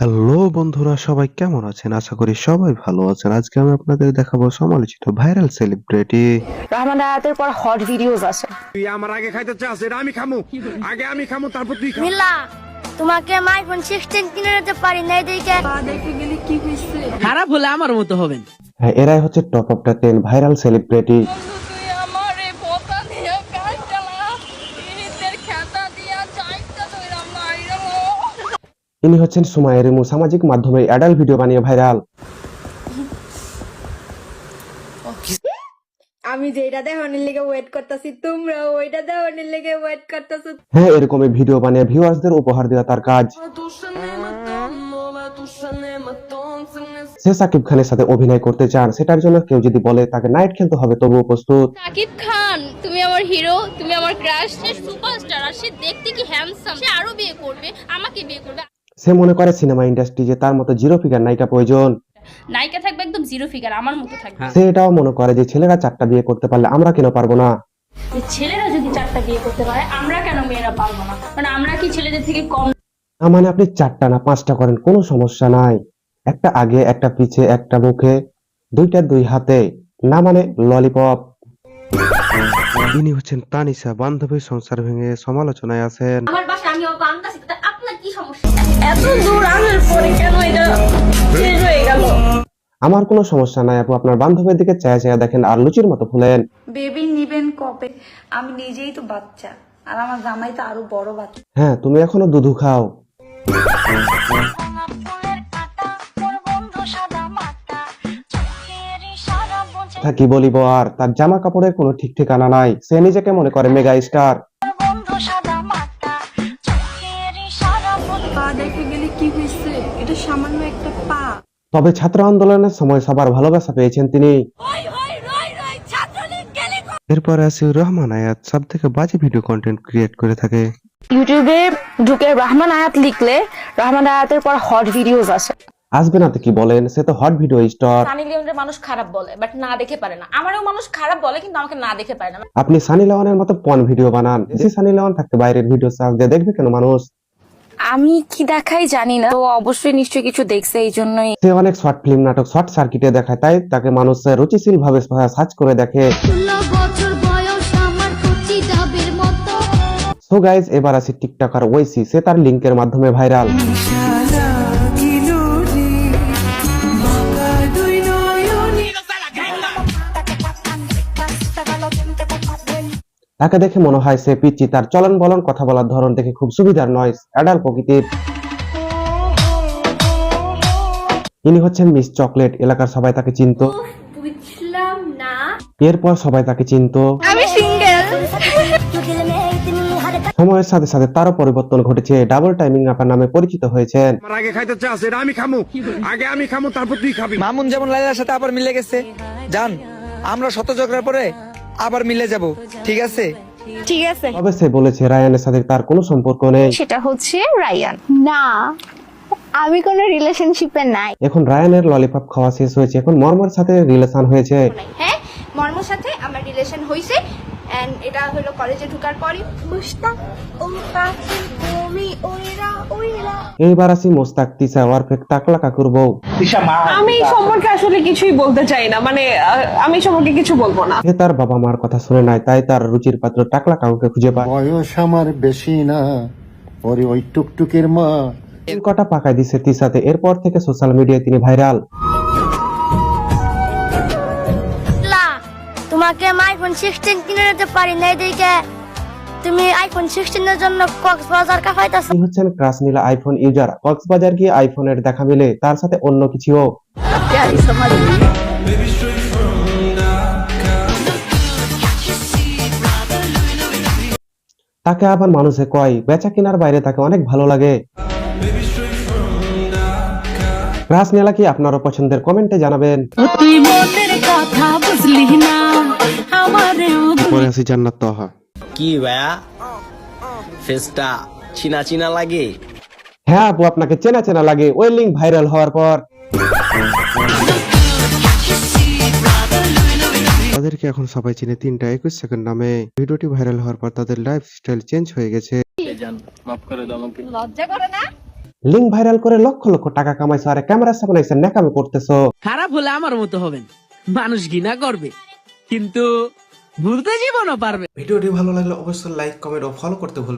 Hello বন্ধুরা সবাই কেমন আছেন? আশা করি সবাই ভালো আছেন। আজকে আমি আপনাদের দেখাবো সমালোচিত ভাইরাল সেলিব্রিটি। রহমান রায়াতের পর হট ভিডিওস আছে। তুই আমার আগে খাইতে চাস এটা আমি খামু। আগে আমি খামু তারপর তুই খা মিল্লা তোমাকে আমি আইফোন সিক্সটিন কিনে দিতে পারি না এদিকে খারাপ হলে আমার মতো হবেন। হ্যাঁ এরাই হচ্ছে top of the ten viral celebrity. ইনি হচ্ছেন সুমাইয়া রিমু সামাজিক মাধ্যমে অ্যাডাল্ট ভিডিও বানিয়ে ভাইরাল। আমি যেটা লেগে ওয়েট করতেছি তোমরা ওইটা লেগে ওয়েট করতেছো। হ্যাঁ এরকমই ভিডিও বানিয়ে ভিউয়ার্সদের উপহার দেওয়া তার কাজ। সে সাকিব খানের সাথে অভিনয় করতে চান সেটার জন্য কেউ যদি বলে তাকে নাইট খেলতে হবে তবুও প্রস্তুত। সাকিব খান তুমি আমার হিরো তুমি আমার ক্রাশ সে সুপারস্টার আর সে দেখতে কি হ্যান্ডসাম সে আরও বিয়ে করবে আমাকে বিয়ে করবে। সে মনে করে সিনেমা ইন্ডাস্ট্রি যে তার মতো জিরো ফিগার নায়িকা প্রয়োজন। নায়িকা থাকবে একদম জিরো ফিগার আমার মতো থাকবে। সে এটাও মনে করে যে ছেলেরা চারটা বিয়ে করতে পারলে আমরা কেন পারব না? যে ছেলেরা যদি চারটা বিয়ে করতে পারে আমরা কেন মেয়েরা পারব না? মানে আমরা কি ছেলেদের থেকে কম? না মানে আপনি চারটা না পাঁচটা করেন কোনো সমস্যা নাই। একটা আগে একটা পিছে একটা মুখে দুইটা দুই হাতে না মানে ললিপপ ইনি হচ্ছেন তানিশা বান্ধবীর সংসার ভেঙে সমালোচনায় আছেন। আমার বাসা আমি ওকে আনতাছি তো আপনার কি সমস্যা? এত দূর আনার পরে কেন এটা শেষ হয়ে গেল? আমার কোনো সমস্যা নাই আপু। আপনার বান্ধবীর দিকে চায়া চায়া দেখেন আর লুচির মতো ফুলেন। বেবি নিবেন কবে? আমি নিজেই তো বাচ্চা আর আমার জামাই তো আরও বড় বাচ্চা। হ্যাঁ তুমি এখনও দুধু খাও। তা কি বলিব আর তার জামা কাপড়ের কোনো ঠিক ঠিকানা নাই। সে নিজেকে মনে করে মেগা স্টার। দেখে গেলে কি হয়েছে? এটা সামান্য একটা পা। তবে ছাত্র আন্দোলনের সময় সবার ভালোবাসা পেয়েছেন তিনি। এরপরে আসি রহমান আয়াত সব থেকে বাজে ভিডিও কন্টেন্ট ক্রিয়েট করে থাকে। ইউটিউবে ঢুকে রহমান আয়াত লিখলে রহমান আয়াতের পর হট ভিডিওস আছে আসবে না তো কি বলেন? সে তো হট ভিডিও স্টার সানি লিওনের মানুষ খারাপ বলে বাট না দেখে পারে না। আমারও মানুষ খারাপ বলে কিন্তু আমাকে না দেখে পারে না। আপনি সানি লিওনের মতো পন ভিডিও বানান। যে সানি লিওন থাকতে বাইরের ভিডিও সার্চ দিয়ে দেখবে কেন মানুষ? আমি কি দেখাই জানি না। তো অবশ্যই নিশ্চয়ই কিছু দেখছে এই জন্যই। সে অনেক শর্ট ফিল্ম নাটক শর্ট সার্কিটে দেখায় তাই তাকে মানুষ রুচিশীল ভাবে সার্চ করে দেখে। সো গাইজ এবার আসি টিকটকার ওয়েসি সে তার লিঙ্কের মাধ্যমে ভাইরাল তাকে দেখে মনে হয় সে পিচ্ছি তার চলন বলন কথা বলার ধরন দেখে খুব সুবিধার নয় অ্যাডাল প্রকৃতির। ইনি হচ্ছেন মিস চকলেট এলাকার সবাই তাকে চিনতো। বুঝলাম না। এরপর সবাই তাকে চিনতো। আমি সিঙ্গেল। সময়ের সাথে সাথে তারও পরিবর্তন ঘটেছে ডাবল টাইমিং আপার নামে পরিচিত হয়েছেন। আমার আগে খাইতে চাস এটা আমি খামু। আগে আমি খামু তারপর তুই খাবি। মামুন যেমন লাইলার সাথে আবার মিলে গেছে। জান আমরা শত ঝগড়ার পরে আবার মিলে যাব ঠিক আছে? ঠিক আছে। তবে সে বলেছে রায়ানের সাথে তার কোনো সম্পর্ক নেই। সেটা হচ্ছে রায়ান। না আমি কোনো রিলেশনশিপে নাই। এখন রায়ানের ললিপপ খাওয়া শেষ হয়েছে এখন মর্মর সাথে রিলেশন হয়েছে। হ্যাঁ মর্মর সাথে আমার রিলেশন হয়েছে। এন্ড এটা হলো কলেজে ঢোকার পরই। বুঝতাম। ও পাখি তুমি ওইরা ওইরা। এইবার আসি মোস্তাক কাকুর বউ। আমি এই সম্পর্কে আসলে কিছুই বলতে চাই না। মানে আহ, আমি এই সম্পর্কে কিছু বলব না। সে তার বাবা মার কথা শুনে নাই তাই তার রুচির পাত্র টাকলা কাকুকে খুঁজে পায়। বয়স আমার বেশি না পরে ওই টুকটুকের মা। কটা পাকায় দিছে তিসাতে এরপর থেকে সোশ্যাল মিডিয়ায় তিনি ভাইরাল তোমাকে আমি আইফোন সিক্সটিন কিনে দিতে পারি না এদিকে তুমি আইফোন সিক্সটিনের জন্য কক্সবাজার কাফাইতেছো হচ্ছেন crush Nila iPhone user Cox's Bazar গিয়ে আইফোনের দেখা মিলে তার সাথে অন্য কিছুও তাকে আবার মানুষে কয় বেচা কেনার বাইরে তাকে অনেক ভালো লাগে। ক্রাশ নীলা কি আপনারও পছন্দের? কমেন্টে জানাবেন। তুই মনের কথা বুঝলি না। পরে আসি জান্নাত তহা। কি ভাইয়া? ফেসটা চিনা চিনা লাগে? হ্যাঁ আপু আপনাকে চেনা চেনা লাগে। ওই লিঙ্ক ভাইরাল হওয়ার পর। তাদেরকে এখন সবাই চিনে তিনটা একুশ সেকেন্ড নামে। ভিডিওটি ভাইরাল হওয়ার পর তাদের লাইফ স্টাইল চেঞ্জ হয়ে গেছে। লজ্জা করে না? লিঙ্ক ভাইরাল করে লক্ষ লক্ষ টাকা কামাইছো আর ক্যামেরার সামনে এসে নেকামি করতেছো। খারাপ হলে আমার মতো হবেন। মানুষ ঘৃণা করবে। কিন্তু ভুলতে জীবনও পারবে। ভিডিওটি ভালো লাগলে অবশ্যই লাইক কমেন্ট ও ফলো করতে ভুল